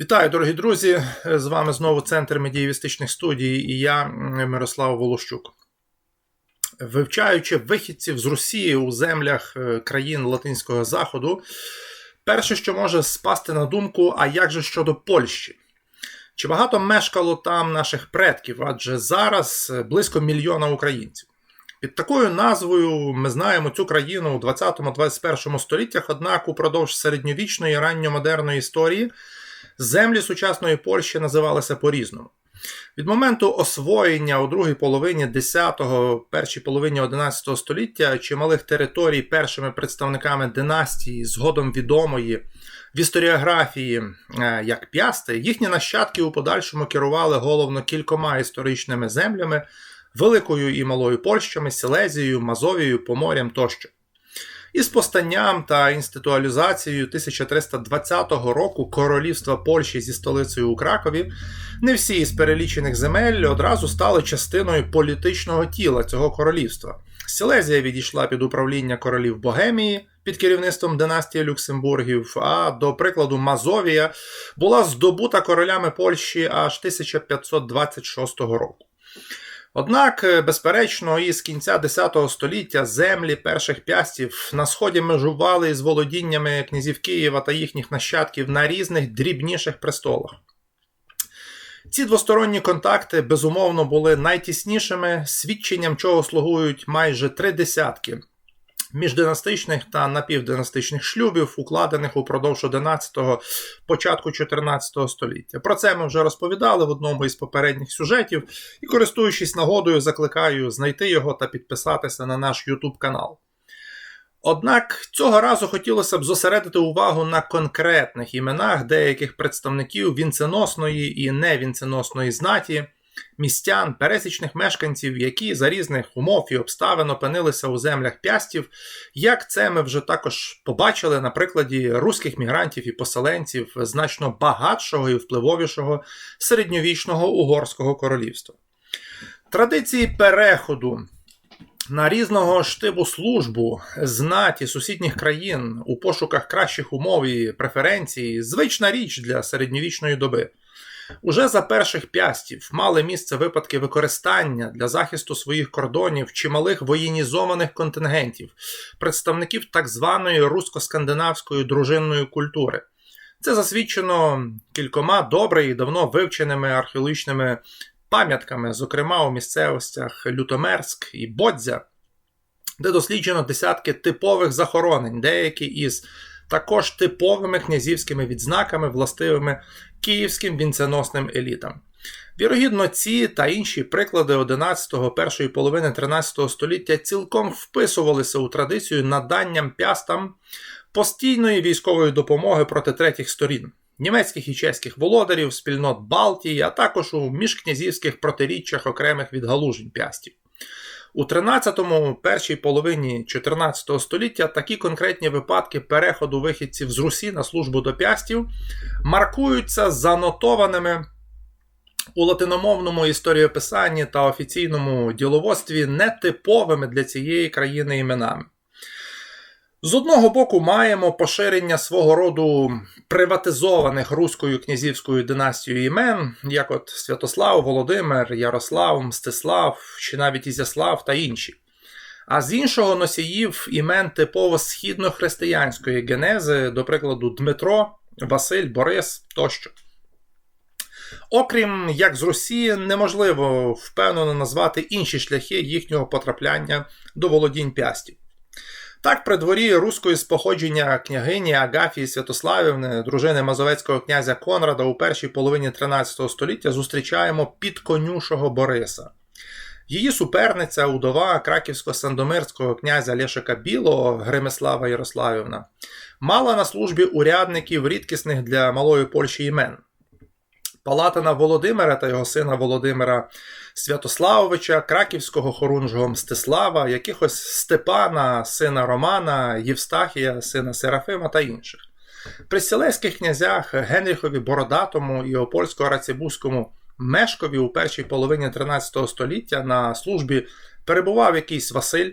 Вітаю, дорогі друзі! З вами знову Центр медієвістичних студій і я, Мирослав Волощук. Вивчаючи вихідців з Росії у землях е, країн Латинського Заходу, перше, що може спасти на думку, а як же щодо Польщі? Чи багато мешкало там наших предків? Адже зараз е, близько мільйона українців. Під такою назвою ми знаємо цю країну у 20-21 століттях, однак упродовж середньовічної ранньомодерної історії. Землі сучасної Польщі називалися по-різному. Від моменту освоєння у другій половині 10-го, першій половині 11 століття чималих територій першими представниками династії, згодом відомої в історіографії е, як п'ясти, їхні нащадки у подальшому керували головно кількома історичними землями, Великою і Малою Польщами, Силезією, Мазовією, Поморям тощо. Із постанням та інституалізацією 1320 року королівства Польщі зі столицею у Кракові не всі із перелічених земель одразу стали частиною політичного тіла цього королівства. Силезія відійшла під управління королів Богемії під керівництвом династії Люксембургів, а до прикладу, Мазовія була здобута королями Польщі аж 1526 року. Однак, е, безперечно, із кінця X століття землі перших пястів на сході межували з володіннями князів Києва та їхніх нащадків на різних дрібніших престолах. Ці двосторонні контакти, безумовно, були найтіснішими, свідченням чого слугують майже три десятки міждинастичних та напівдинастичних шлюбів, укладених упродовж 11-го, початку 14 століття. Про це ми вже розповідали в одному із попередніх сюжетів, і, користуючись нагодою, закликаю знайти його та підписатися на наш YouTube канал. Однак цього разу хотілося б зосередити увагу на конкретних іменах деяких представників вінценосної і невінценосної знаті, містян, пересічних мешканців, які за різних умов і обставин опинилися у землях пястів, як це ми вже також побачили на прикладі руських мігрантів і поселенців значно багатшого і впливовішого середньовічного угорського королівства. Традиції переходу. На різного штибу службу знаті сусідніх країн у пошуках кращих умов і преференцій звична річ для середньовічної доби. Уже за перших пястів мали місце випадки використання для захисту своїх кордонів чималих воєнізованих контингентів, представників так званої русько-скандинавської дружинної культури. Це засвідчено кількома добре і давно вивченими археологічними пам'ятками, зокрема у місцевостях Лютомерськ і Бодзя, де досліджено десятки типових захоронень, деякі із також типовими князівськими відзнаками, властивими київським вінценосним елітам. Вірогідно, ці та інші приклади 11-го, першої половини 13 століття цілком вписувалися у традицію наданням пястам постійної військової допомоги проти третіх сторін. Німецьких і чеських володарів, спільнот Балтії, а також у міжкнязівських протиріччях окремих відгалужень пястів. У 13-му, першій половині 14 століття такі конкретні випадки переходу вихідців з Русі на службу до пястів маркуються занотованими у латиномовному історіописанні та офіційному діловодстві нетиповими для цієї країни іменами. З одного боку, маємо поширення свого роду приватизованих руською князівською династією імен, як от Святослав, Володимир, Ярослав, Мстислав чи навіть Ізяслав та інші. А з іншого носіїв імен типово східнохристиянської генези, до прикладу, Дмитро, Василь, Борис тощо. Окрім як з Росії, неможливо впевнено назвати інші шляхи їхнього потрапляння до володінь пястів. Так, при дворі руської споходження княгині Агафії Святославівни, дружини Мазовецького князя Конрада у першій половині 13 століття зустрічаємо підконюшого Бориса. Її суперниця, удова краківсько-сандомирського князя Лешика Білого Гремислава Ярославівна, мала на службі урядників рідкісних для малої Польщі імен. Палатина Володимира та його сина Володимира Святославовича, Краківського хорунжого Мстислава, якихось Степана, сина Романа, Євстахія, сина Серафима та інших. При селеських князях Генріхові Бородатому і Опольсько рацибузькому Мешкові у першій половині 13 століття на службі перебував якийсь Василь,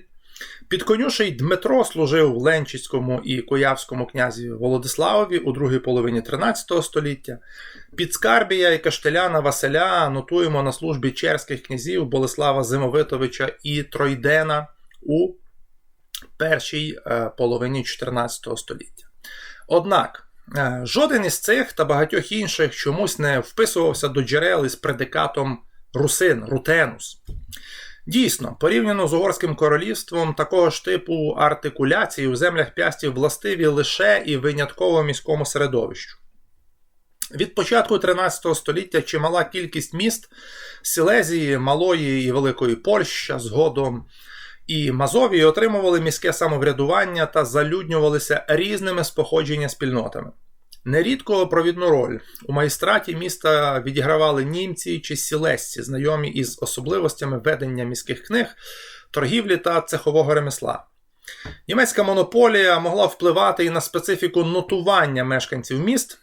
Підконюший Дмитро служив Ленчицькому і Куявському князі Володиславові у другій половині 13 століття. Підскарбія і Каштеляна Василя нотуємо на службі черських князів Болеслава Зимовитовича і Тройдена у першій е, половині 14 століття. Однак. Е, жоден із цих та багатьох інших чомусь не вписувався до джерел із предикатом русин, рутенус. Дійсно, порівняно з Угорським королівством, такого ж типу артикуляції у землях пястів властиві лише і винятково міському середовищу. Від початку 13 століття чимала кількість міст Сілезії, Малої і Великої Польща згодом і Мазовії отримували міське самоврядування та залюднювалися різними споходження спільнотами. Нерідко провідну роль у майстраті міста відігравали німці чи сілесці, знайомі із особливостями ведення міських книг, торгівлі та цехового ремесла. Німецька монополія могла впливати і на специфіку нотування мешканців міст,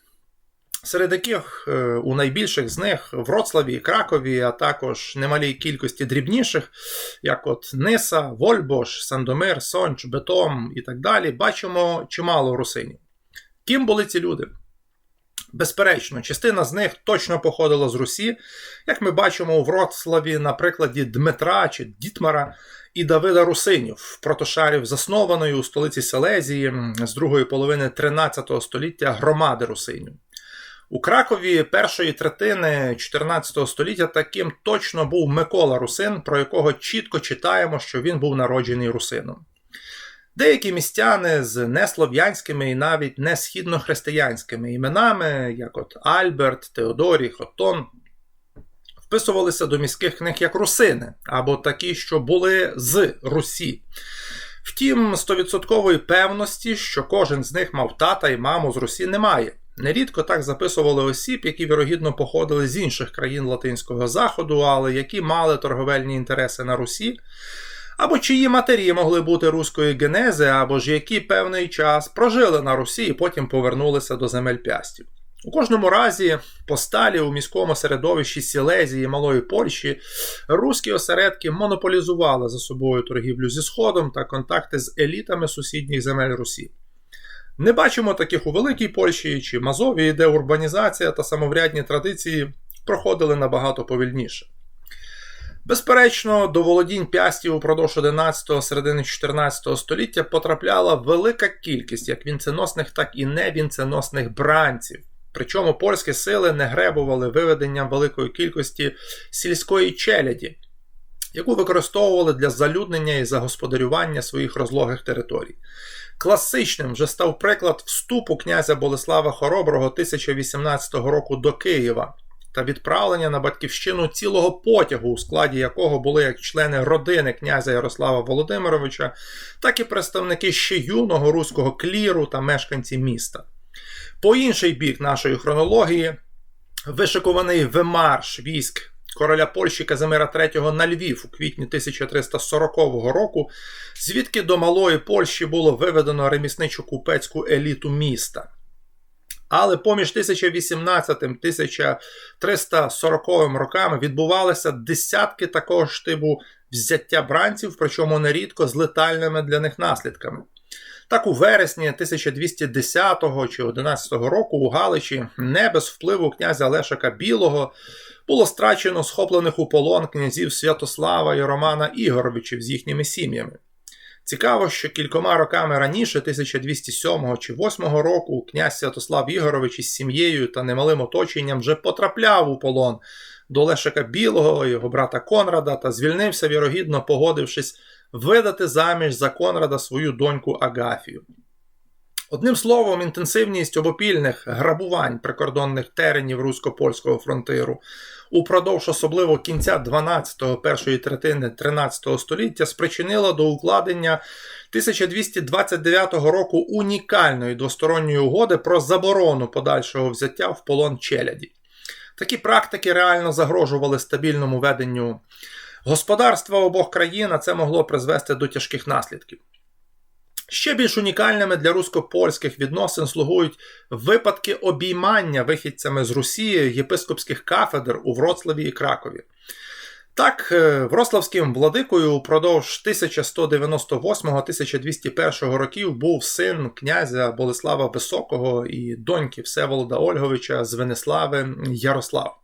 серед яких е, у найбільших з них Вроцлаві Кракові, а також немалій кількості дрібніших, як от Ниса, Вольбош, Сандомир, Сонч, Бетом і так далі, бачимо чимало русинів. Ким були ці люди? Безперечно, частина з них точно походила з Русі, як ми бачимо у Вроцлаві на прикладі Дмитра чи Дітмара і Давида Русинів, протошарів заснованої у столиці Селезії з другої половини 13 століття громади Русинів. У Кракові першої третини 14 століття таким точно був Микола Русин, про якого чітко читаємо, що він був народжений русином. Деякі містяни з неслов'янськими і навіть не східнохристиянськими іменами, як от Альберт, Теодорій, Хотон, вписувалися до міських книг як русини, або такі, що були з Русі. Втім, стовідсоткової певності, що кожен з них мав тата і маму з Русі, немає. Нерідко так записували осіб, які вірогідно походили з інших країн Латинського Заходу, але які мали торговельні інтереси на Русі або чиї матері могли бути руської генези, або ж які певний час прожили на Русі і потім повернулися до земель пястів. У кожному разі, по сталі у міському середовищі Сілезії Малої Польщі руські осередки монополізували за собою торгівлю зі Сходом та контакти з елітами сусідніх земель Русі. Не бачимо таких у Великій Польщі чи Мазовії, де урбанізація та самоврядні традиції проходили набагато повільніше. Безперечно, до володінь пястів упродовж 11 середини 14 століття потрапляла велика кількість як вінценосних, так і невінценосних бранців. Причому польські сили не гребували виведенням великої кількості сільської челяді, яку використовували для залюднення і загосподарювання своїх розлогих територій. Класичним вже став приклад вступу князя Болеслава Хороброго 1018 року до Києва та відправлення на батьківщину цілого потягу, у складі якого були як члени родини князя Ярослава Володимировича, так і представники ще юного руського кліру та мешканці міста. По інший бік нашої хронології, вишикуваний вимарш військ короля Польщі Казимира III на Львів у квітні 1340 року, звідки до Малої Польщі було виведено ремісничу купецьку еліту міста. Але поміж 1018-1340 роками відбувалися десятки такого ж типу взяття бранців, причому нерідко з летальними для них наслідками. Так, у вересні 1210 чи 11 року у Галичі не без впливу князя Лешика Білого було страчено схоплених у полон князів Святослава і Романа Ігоровичів з їхніми сім'ями. Цікаво, що кількома роками раніше, 1207 чи 8 року, князь Святослав Ігорович із сім'єю та немалим оточенням вже потрапляв у полон до Лешика Білого, його брата Конрада, та звільнився, вірогідно погодившись видати заміж за Конрада свою доньку Агафію. Одним словом, інтенсивність обопільних грабувань прикордонних теренів русько-польського фронтиру упродовж особливо кінця 12-го першої третини 13 століття спричинила до укладення 1229 року унікальної двосторонньої угоди про заборону подальшого взяття в полон челяді. Такі практики реально загрожували стабільному веденню господарства обох країн, а це могло призвести до тяжких наслідків. Ще більш унікальними для русько-польських відносин слугують випадки обіймання вихідцями з Росії єпископських кафедр у Вроцлаві і Кракові. Так, е, Врославським владикою упродовж 1198-1201 років був син князя Болеслава Високого і доньки Всеволода Ольговича з Венеслави Ярослав.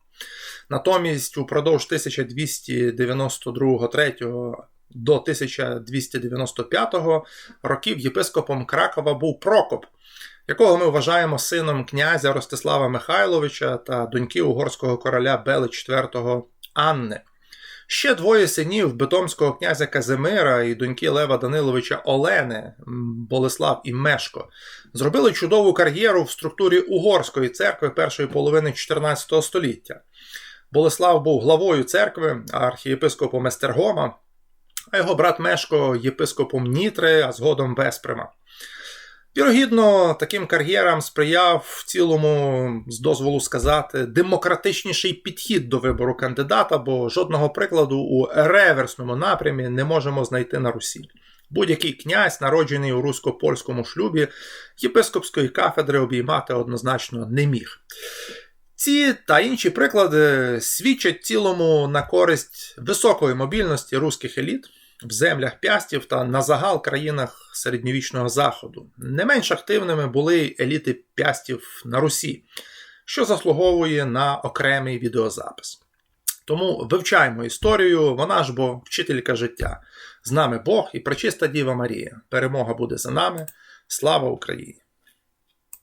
Натомість упродовж 1292-3 до 1295 років єпископом Кракова був Прокоп, якого ми вважаємо сином князя Ростислава Михайловича та доньки угорського короля Бели IV Анни. Ще двоє синів Битомського князя Казимира і доньки Лева Даниловича Олени, Болеслав і Мешко, зробили чудову кар'єру в структурі Угорської церкви першої половини 14 століття. Болеслав був главою церкви, архієпископом Естергома, а його брат Мешко єпископом Нітри, а згодом Весприма. Вірогідно, таким кар'єрам сприяв в цілому, з дозволу сказати, демократичніший підхід до вибору кандидата, бо жодного прикладу у реверсному напрямі не можемо знайти на Русі. Будь-який князь, народжений у русько-польському шлюбі, єпископської кафедри обіймати однозначно не міг. Ці та інші приклади свідчать цілому на користь високої мобільності руських еліт в землях пястів та на загал країнах середньовічного заходу. Не менш активними були еліти пястів на Русі, що заслуговує на окремий відеозапис. Тому вивчаємо історію, вона ж бо вчителька життя. З нами Бог і пречиста Діва Марія. Перемога буде за нами. Слава Україні!